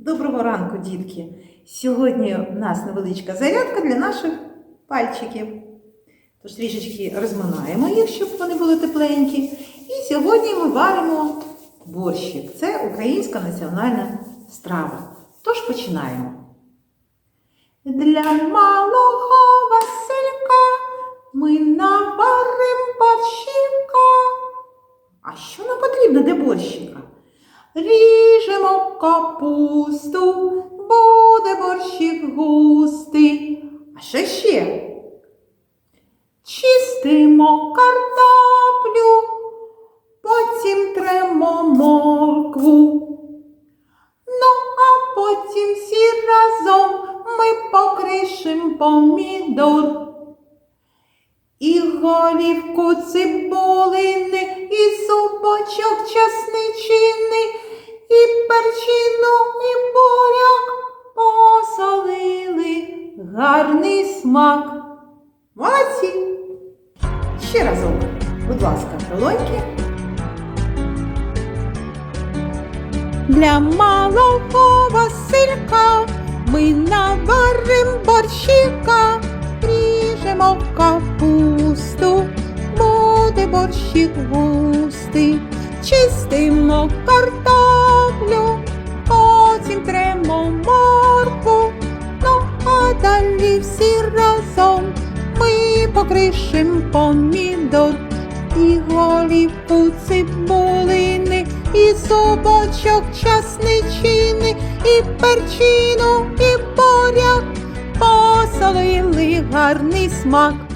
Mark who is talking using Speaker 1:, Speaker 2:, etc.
Speaker 1: Доброго ранку, дітки! Сьогодні у нас невеличка зарядка для наших пальчиків. Тож трішечки розминаємо їх, щоб вони були тепленькі. І сьогодні ми варимо борщик. Це українська національна страва. Тож починаємо. Для малого Василька ми наварим борщика. А що нам потрібно для борщика? Ріжемо капусту, буде борщик густий. А що ще? Чистимо картоплю, потім тремо моркву. Ну, а потім всі разом ми покришим помідор. І голівку цибулини, і зубочок часничини, і перчину, і буряк посолили. Гарний смак. Молодці! Ще разок, будь ласка, долоньки. Для малого Василька ми наварим борщика, ріжемо капусту, буде борщик густий, чистимо картоплю, потім тремо морку, ну а далі всі разом ми покришим помідор і голівку цибулини, і зубочок часничини, і перчину, і буряк посолили гарний смак.